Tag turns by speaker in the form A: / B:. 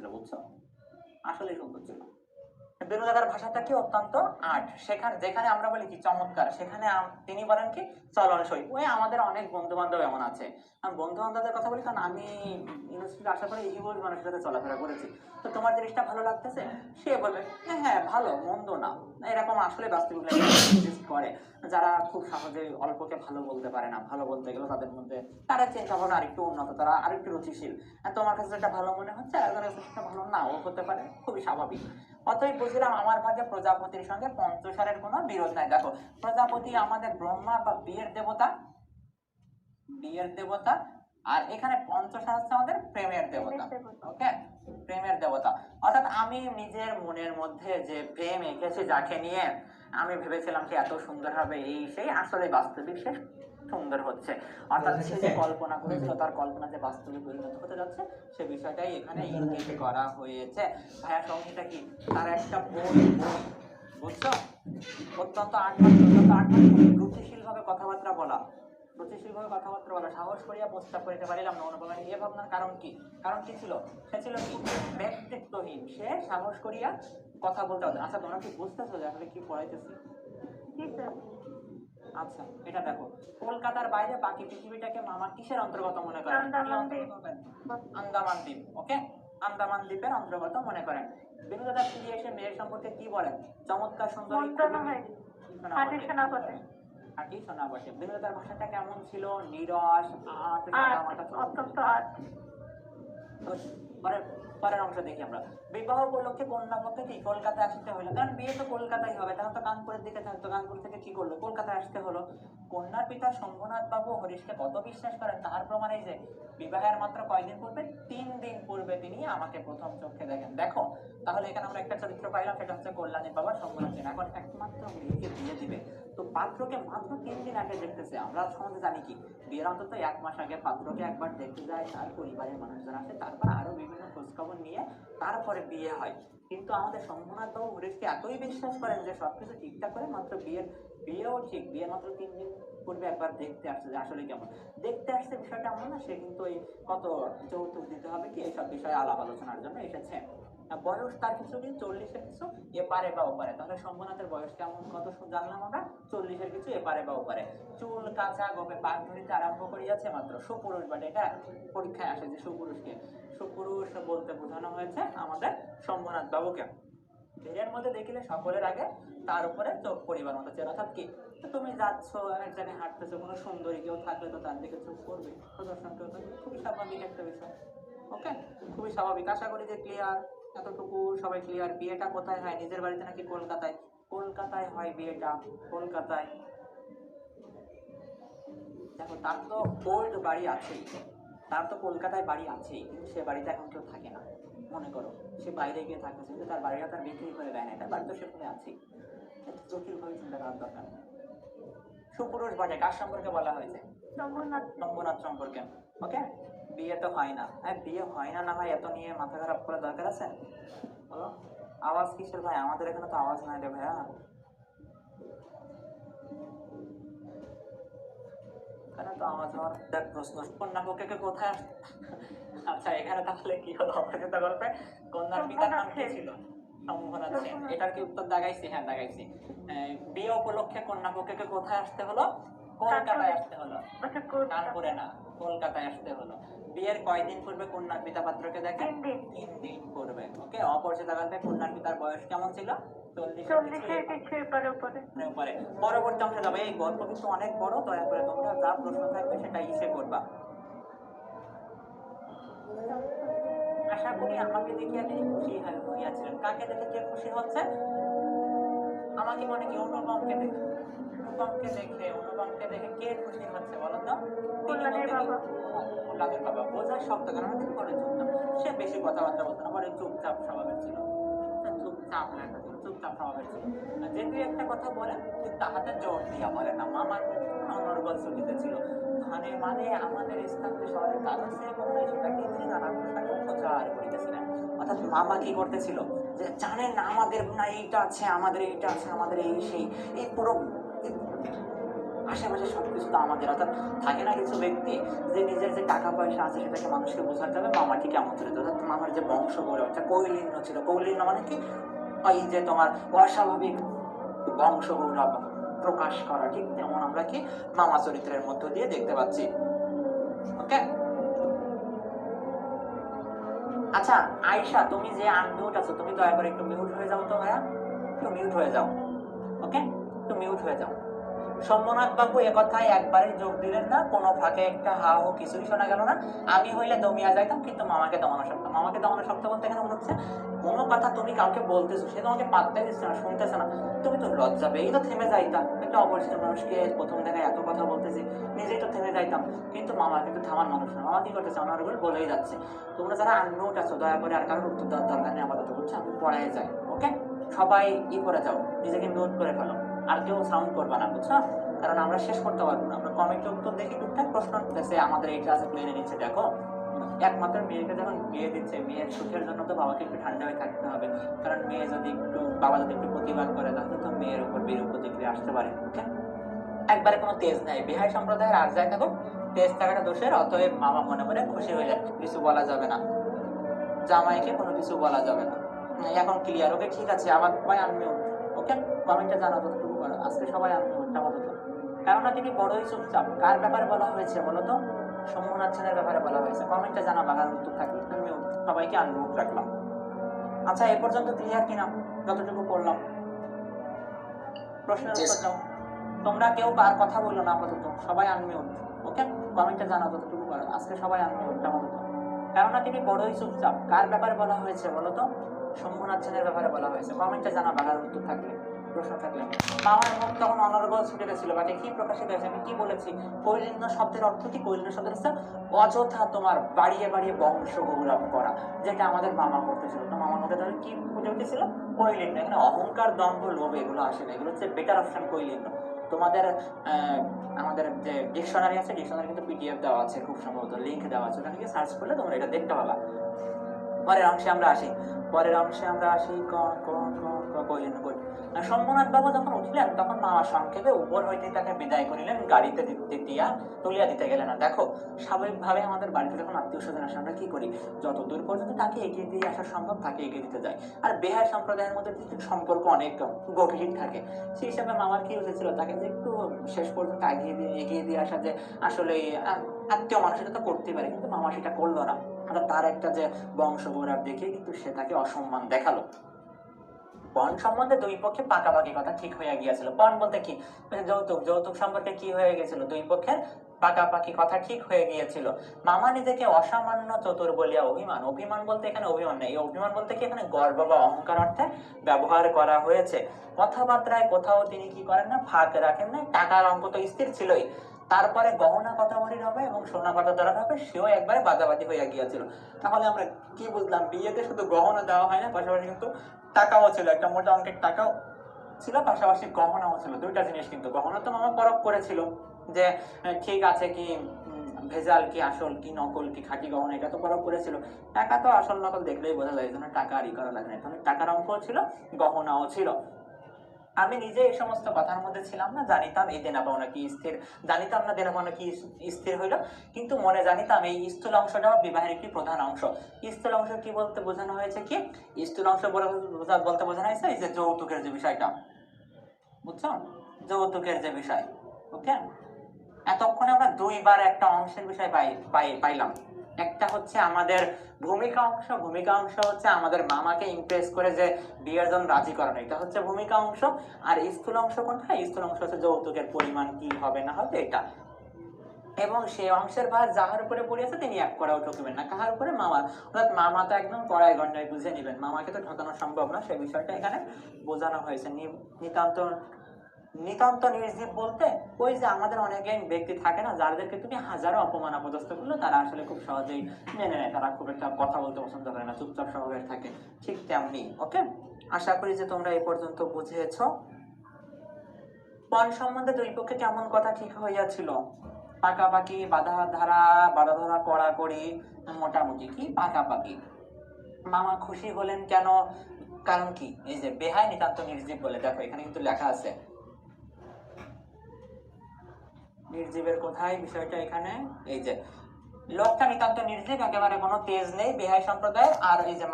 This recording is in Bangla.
A: ছিল বুঝছ আসলেই সুন্দর ছিল বেনুদাদার ভাষাটা কি অত্যন্ত আর্ট? সেখানে, যেখানে আমরা বলি কি চমৎকার, সেখানে তিনি বলেন কি চলনসই ওই আমাদের অনেক বন্ধু বান্ধব এমন আছে। বন্ধু বান্ধবদের কথা বলি, কারণ আমি ইউনিভার্সিটিতে আসার পরে হিউজ মানুষের সাথে চলাফেরা করেছি। তো তোমার জিনিসটা ভালো লাগতেছে? সে বলবে হ্যাঁ হ্যাঁ ভালো, মন্দ না। এরকম আসলে বাস্তবিক করে। যারা খুব সহজে অল্পকে ভালো বলতে পারে না, ভালো বলতে গেলে তাদের মধ্যে তারা চিন্তা ভাবনা আরেকটু উন্নত, তারা আরেকটু রুচিশীল। তোমার কাছে যেটা ভালো মনে হচ্ছে, আর একজনের কাছে সেটা ভালো নাও হতে পারে, খুবই স্বাভাবিক। অতএব বুঝলাম আমার ভাগে প্রজাপতির সঙ্গে পঞ্চসারের কোনো বিরোধ নাই। দেখো প্রজাপতি আমাদের ব্রহ্মা বা বিয়ের দেবতা বিয়ের দেবতা আর এখানে পঞ্চসার হচ্ছে আমাদের প্রেমের দেবতা ওকে? প্রেমের দেবতা। অর্থাৎ আমি নিজের মনের মধ্যে যে প্রেম এঁকেছি যাকে নিয়ে আমি ভেবেছিলাম যে এত সুন্দর হবে এই সেই আসলে বাস্তবিক সে। সুন্দর হচ্ছে। অর্থাৎ সে যে কল্পনা করেছিল তার কল্পনা যে বাস্তবে পরিণত হতে যাচ্ছে সে বিষয়টাই এখানে ইঙ্গিত করা হয়েছে। ভাইয়া সংহিতা কি? তার একটা বই বই বুঝছ? অত্যন্ত আটমান অত্যন্ত আটমান রুচিশীল ভাবে কথাবার্তা বলা। রুচিশীলভাবে কথাবার্তা বলা। সাহস করিয়া প্রস্তাব করিতে পারিলাম না। অনুপমের এ ভাবনার কারণ কি? কারণ কি ছিল? সে ছিল কি? ব্যক্তিত্বহীন। সে সাহস করিয়া কথা বলতে হবে আচ্ছা তোমরা কি বুঝতেছো যে আসলে কি পড়াইতেছি? আচ্ছা এটা দেখো। কলকাতার বাইরে বাকি পৃথিবীটাকে মামা কিসের অন্তর্গত মনে করেন?
B: আন্দামান দ্বীপ।
A: ওকে? আন্দামান দ্বীপের অন্তর্গত মনে করেন। বিনোদা ফিরে এসে মেয়ের সম্পর্কে কি বলেন? চমৎকার সুন্দরী
B: মন্ত্রণা
A: শোনা বটে? বিনোদার ভাষাটা কেমন ছিল? নিরস আট
B: অত্যন্ত আট
A: পরের পরের অংশ দেখি আমরা। বিবাহ উপলক্ষে কন্যা পক্ষে কি কলকাতায় আসতে হলো কারণ বিয়ে তো কলকাতায় হবে। তাহলে তো কানপুরের দিকে থাকতো কানপুর থেকে কি করল? কলকাতায় আসতে হলো কন্যার পিতা শম্ভুনাথ বাবু হরিশকে কত বিশ্বাস করেন তার প্রমাণ এই যে বিবাহের মাত্র কয়দিন পূর্বে? তিন দিন পূর্বে তিনি আমাকে প্রথম চোখে দেখেন। দেখো, তাহলে এখানে আমরা একটা চরিত্র পাইলাম, সেটা হচ্ছে কল্যাণী বাবা শম্ভুনাথ সেন। এখন একমাত্র মেয়েকে বিয়ে দিবে। তো পাত্রকে মাত্র তিন দিন আগে দেখতেছে। আমরা সমাজে জানি কি? বিয়ের অন্তত এক মাস আগে পাত্রকে একবার দেখতে যায়, তার পরিবারের মানুষজন আসে, তারপর আরও বিভিন্ন খোঁজখবর নিয়ে তারপরে বিয়ে হয়। কিন্তু আমাদের শম্ভুনাথ বাবু হরিশকে এতই বিশ্বাস করেন যে সবকিছু ঠিকঠাক করে মাত্র বিয়ের বিয়েও ঠিক বিয়ে মাত্র তিন দিন পূর্বে একবার দেখতে আসছে যে আসলে কেমন। দেখতে আসছে বিষয়টা এমন না, সে কিন্তু এই কত যৌতুক দিতে হবে কি এইসব বিষয়ে আলাপ আলোচনার জন্য এসেছে। বয়স তার কিছু দিন চল্লিশের কিছু, এপারে বা ওপারে। তাহলে শম্ভুনাথের বয়স কেমন, কত জানলাম আমরা? চল্লিশের কিছু, এপারে বা ওপারে। চুল কাঁচা, গোপে পাক ধরিতে আরম্ভ করিয়াছে মাত্র সুপুরুষ বাট এটা পরীক্ষায় আসে যে সুপুরুষকে। সুপুরুষ বলতে বোঝানো হয়েছে আমাদের শম্ভুনাথ বাবুকে এর মধ্যে দেখিলে সকলের আগে তার উপরে চোখ পরিবার মতো চেয়ে অর্থাৎ কি? তো তুমি যাচ্ছ এক জায়গায় হাঁটতেছো, কোনো সুন্দরী কেউ থাকলে তো তার দিকে চোখ পড়বে। প্রদর্শন থাকবে খুবই স্বাভাবিক একটা বিষয়। ওকে খুবই স্বাভাবিক। আশা করি যে ক্লিয়ার এতটুকু সবাই ক্লিয়ার বিয়েটা কোথায় হয়? নিজের বাড়িতে নাকি কলকাতায়? কলকাতায় হয় বিয়েটা। কলকাতায়। দেখো, তার তো ওল্ড বাড়ি আছেই। তার তো কলকাতায় বাড়ি আছেই, কিন্তু সে বাড়িতে এখন কেউ থাকে না। মনে করো সে বাইরে গিয়ে থাকে কিন্তু তার বাড়িটা তার বিক্রি করে দেয় না। তার বাড়ি তো সেখানে আছেই। জটিলভাবে চিন্তা করার দরকার নেই। সুপুরুষ বাজে কার সম্পর্কে বলা হয়েছে? নম্বনাথ সম্পর্কে। ওকে? বিয়ে তো হয় না। হ্যাঁ বিয়ে হয় না না হয় এত নিয়ে মাথা খারাপ করার দরকার আছে? বলো। আওয়াজ কিসের ভাই? আমাদের এখানে তো আওয়াজ নাই রে ভাইয়া। এখানে তো দেখ প্রশ্ন। কন্যা পক্ষে কোথায়? আচ্ছা এখানে তাহলে কি হলো? অপরাজিতা গল্পে কন্যার পিতার নাম কি ছিল? এটার কি উত্তর দাগাইছি? হ্যাঁ দাগাইছি। বিয়ে উপলক্ষে কন্যা পক্ষে কোথায় আসতে হলো? কলকাতায় আসতে হলো।
B: আচ্ছা
A: কানপুরে না কলকাতায় আসতে হলো। বিয়ের কয়দিন পূর্বে কন্যার পিতা পাত্রকে দেখে?
B: তিন দিন।
A: পূর্বে। ওকে অপরিচিত গল্পে কন্যার পিতার বয়স কেমন ছিল? পরবর্তী অংশে যাবে। এই গল্প কিন্তু অনেক বড় দয়া করে তোমরা যা প্রশ্ন থাকবে সেটা ইসে করবা। আশা করি আমাকে দেখিয়া তিনি খুশি হইয়াছিলেন কাকে দেখে কে খুশি হচ্ছে? আমাকে মনে কি অনুপমকে দেখে। অনুপমকে দেখে অনুপমকে দেখে কে খুশি হচ্ছে বলো তো?
B: কল্যাণের বাবা।
A: কল্যাণের বাবা। বোঝার শব্দ কারণ তিনি করে চুপচাপ সে বেশি কথাবার্তা বলতো না। বলে চুপচাপ স্বভাবের ছিল। চুপচাপ ছিল চুপচাপ স্বভাবের ছিল। যে দুই একটা কথা বলে তাহাতে জোর দিয়া বলে না। মামার অনর্গল ছুটিতে ছিল। মানে মানে আমাদের স্থানীয় শহরের কাগজ কন্যায় সেটাকে তিনি নানা পোশাকে প্রচার করিতেছিলেন অর্থাৎ মামা কি করতেছিল? যে জানেন আমাদের না এইটা আছে আমাদের এইটা আছে আমাদের এই সেই। এই পুরো আশেপাশে সব কিছু তো আমাদের, অর্থাৎ থাকে না কিছু ব্যক্তি যে নিজের যে টাকা পয়সা আছে সেটাকে মানুষকে বোঝাতে হবে মামাটি কেমন ছিল অর্থাৎ মামার যে বংশ গৌরব অর্থাৎ কৈলিন্য ছিল। কৈলিন্য মানে কি? ওই যে তোমার অস্বাভাবিক বংশ গৌরব প্রকাশ করা, ঠিক তেমন আমরা কি মামা চরিত্রের মধ্য দিয়ে দেখতে পাচ্ছি। ওকে? আচ্ছা আয়শা, তুমি যে আনমিউট আছো, তুমি দয়া করে একটু মিউট হয়ে যাও তো ভাইয়া। একটু মিউট হয়ে যাও, ওকে? একটু মিউট হয়ে যাও। সোমনাথ বাবু কথায় একবারে যোগ দিলেন না, কোনো ফাঁকে একটা হা হো কিছুই শোনা গেল না। আমি হইলে দমিয়া যাইতাম, কিন্তু মামাকে দমানো শক্ত মামাকে দমানো শক্ত বলতে এখানে মনে হচ্ছে কোনো কথা তুমি কাউকে বলতেছো, সে তোমাকে পাত্তাই দিচ্ছে না, শুনতেছে না। তুমি তো লজ্জা পেয়েই তো থেমে যাইতাম একটা অপরিচিত মানুষকে প্রথম দেখায় এত কথা বলতেছি, নিজেই তো থেমে যাইতাম। কিন্তু মামা কিন্তু থামার মানুষ না। মামা কি করতেছে? আমার ওগুলো বলেই যাচ্ছে। তোমরা যারা আনমিউট আছো, দয়া করে আর কারোর উত্তর দেওয়ার দরকার নেই, আপাতত বুঝছ? আমি পড়ায় যাই, ওকে? সবাই ই করে যাও, নিজেকে মিউট করে ফেলো। আর কেউ সাউন্ড করবে না, বুঝছ? কারণ আমরা শেষ করতে পারব না। আমরা কমেন্টে উত্তর দেখি টুকটাক প্রশ্ন করতেছে, আমাদের এই ক্লাসে মেনে নিচ্ছে, দেখো? একমাত্র মেয়েকে যখন বিয়ে দিচ্ছে, মেয়ের সুখের জন্য তো বাবাকে একটু ঠান্ডা হয়ে থাকতে হবে। কারণ মেয়ে যদি একটু, বাবা যদি একটু প্রতিবাদ করে, তাহলে তো মেয়ের উপর বিরূপ প্রতিক্রিয়া আসতে পারে ওকে একবারে কোনো তেজ নাই। বিহার সম্প্রদায়ের আর যাই থাকুক, তেজ থাকাটা দোষের, অতএব মামা মনে মনে খুশি হয়ে যায় কিছু বলা যাবে না। জামাইকে কোনো কিছু বলা যাবে না। এখন ক্লিয়ার ওকে ঠিক আছে, আবার সবাই আনমিউট ওকে কমেন্টে জানাব আজকে সবাই আনমিউট আপাতত। কেননা তিনি বড়ই চুপচাপ। কার ব্যাপারে বলা হয়েছে বলো তো? সেনের ব্যাপারে বলা হয়েছে। কমেন্টে জানা বাগান উত্তর থাকবে আনমিউট সবাইকে আনমিউট রাখলাম। আচ্ছা এ পর্যন্ত ক্লিয়ার কিনা? যতটুকু পড়লাম। প্রশ্নের উত্তর দাও। তোমরা কেউ আর কথা বলল না আপাতত? সবাই আনমিউট ওকে? কমেন্টে জানাও যতটুকু পারো। আজকে সবাই আনমিউট আপাতত। কেননা তিনি বড়ই চুপচাপ। কার ব্যাপারে বলা হয়েছে বলো তো? শম্ভুনাথ সেনের ব্যাপারে বলা হয়েছে। কমেন্টে জানা বাগার উত্তর থাকলে। প্রশ্ন থাকলে। মামার মুখ তখন অনর্গল ছুটে গেছিল বাকি কি প্রকাশিত হয়েছে। আমি কি বলেছি? কৈলিন্য শব্দের অর্থ কি? কৈলিন্য শব্দের হচ্ছে অযথা তোমার বাড়িয়ে বাড়িয়ে বংশ গৌরব করা, যেটা আমাদের মামা করতেছিল তো মামার মধ্যে তাহলে কি ফুটে উঠেছিল? কৈলিন্য। এখানে অহংকার দম্ভ লোভ এগুলো আসে না। এগুলো হচ্ছে বেটার অপশন কৈলিন্য। তোমাদের আমাদের যে ডিকশনারি আছে ডিকশনারি কিন্তু পিডিএফ দেওয়া আছে খুব সম্ভবত। লিংক দেওয়া আছে। ওখানে গিয়ে সার্চ করলে তোমরা এটা দেখতে পাবা। পরের অংশে আমরা আসি। পরের অংশে আমরা আসি ক ক ক ক কৈলিন্য কই শম্ভুনাথ বাবু যখন উঠিলেন, তখন মামা সংক্ষেপে উপর হইতে তাকে বিদায় করিলেন, গাড়িতে দিয়া তুলিয়া দিতে গেলেন। না দেখো, স্বাভাবিকভাবে আমাদের বাড়িতে যখন আত্মীয় স্বজন আসে, আমরা কি করি? যত দূর পর্যন্ত তাকে এগিয়ে দিয়ে আসা সম্ভব, তাকে এগিয়ে দিতে যায় আর বেহার সম্প্রদায়ের মধ্যে সম্পর্ক অনেক গভীর থাকে। সেই হিসাবে মামার কি উচিত ছিল? তাকে যে একটু শেষ পর্যন্ত এগিয়ে দিয়ে এগিয়ে দিয়ে আসা যে আসলে আত্মীয় মানুষ এটা তো করতে পারে, কিন্তু মামা সেটা করল না। অর্থাৎ তার একটা যে বংশ গৌরব দেখে কিন্তু সে তাকে অসম্মান দেখাল। পণ সম্বন্ধে দুই পক্ষে পাকাপাকি কথা ঠিক হয়ে গিয়েছিল। পণ বলতে কি? যৌতুক যৌতুক সম্পর্কে কি হয়ে গেছিল দুই পক্ষের পাকাপাকি কথা ঠিক হয়ে গিয়েছিল। মামা নিজেকে অসামান্য চতুর বলিয়া অভিমান অভিমান বলতে এখানে অভিমান নেই। অভিমান বলতে কি? এখানে গর্ব বা অহংকার অর্থে ব্যবহার করা হয়েছে। কথাবার্তায় কোথাও তিনি কি করেন না? ফাঁক রাখেন না। টাকার অঙ্ক তো স্থির ছিলই। তারপরে গহনা কথা কথাবাড়ির হবে এবং সোনা কথা ধরা হবে সেও একবারে বাদাবাদি হইয়া গিয়েছিল। তাহলে আমরা কি বুঝলাম, বিয়েতে শুধু গহনা দেওয়া হয় না, পাশাপাশি কিন্তু টাকাও ছিল, একটা মোটা অঙ্কের টাকাও ছিল, পাশাপাশি গহনাও ছিল, দুইটা জিনিস কিন্তু। গহনা তো মামা পরখ করেছিল যে ঠিক আছে কি ভেজাল কি আসল, কি নকল, কি খাঁটি গহনা, এটা তো পরখ করেছিল। টাকা তো আসল নকল দেখলেই বোঝা যায় টাকা আর ই করা লাগে না। টাকার অঙ্কও ছিল, গহনাও ছিল। আমি নিজে এই সমস্ত কথার মধ্যে ছিলাম না, জানিতাম, এই দেনা পাওনা কি স্থির। জানিতাম না, দেনা পাওনা কি স্থির হইল। কিন্তু মনে জানিতাম, এই স্থূল অংশটাও বিবাহের একটি প্রধান অংশ। স্থূল অংশ কি বলতে বোঝানো হয়েছে কি? স্থূল অংশ বলে- বলতে বোঝানো হয়েছে এই যে যৌতুকের যে বিষয়টা। বুঝছ? যৌতুকের যে বিষয় ওকে এতক্ষণে আমরা দুইবার একটা অংশের বিষয় পাই- পাইলাম। একটা হচ্ছে আমাদের ভূমিকা অংশ ভূমিকা অংশ হচ্ছে আমাদের মামাকে ইমপ্রেস করে যে বিয়ের জন্য রাজি করানো এটা হচ্ছে ভূমিকা অংশ। আর স্থূল অংশ কোনটা? স্থূল অংশ হচ্ছে যৌতুকের পরিমাণ কি হবে না হবে এটা। এবং সেই অংশের ভার যাহার উপরে পড়িয়েছে তিনি এক করাও ঠকবেন না। কাহার উপরে? মামা অর্থাৎ মামা তো একদম কড়াই গন্ডায় বুঝে নেবেন। মামাকে তো ঠকানো সম্ভব না। সেই বিষয়টা এখানে বোঝানো হয়েছে। নিতান্ত নিতান্ত নির্জীব বলতে ওই যে আমাদের অনেক ব্যক্তি থাকে না, যাদেরকে তুমি হাজারো অপমান অপদস্থ করলে তারা আসলে খুব সহজেই মেনে নেয়। তারা খুব একটা কথা বলতে পছন্দ করে না, চুপচাপ স্বভাবের থাকে। ঠিক তেমনি ওকে আশা করি যে তোমরা এই পর্যন্ত বুঝেছ পণ সম্বন্ধে দুই পক্ষে কেমন কথা ঠিক হইয়াছিল? পাকাপাকি বাধা ধারা বাধা ধরা কড়াকড়ি, মোটামুটি কি? পাকাপাকি। মামা খুশি হলেন কেন? কারণ কি? এই যে বেহাই নিতান্ত নির্জীব বলে। দেখো, এখানে কিন্তু লেখা আছে নির্জীবের কোথায়? বিষয়টা এখানে। এই যে, লোকটা নিতান্ত নির্জীব, একেবারে কোনো তেজ নেই, বেহাই সম্প্রদায়। আর এই যে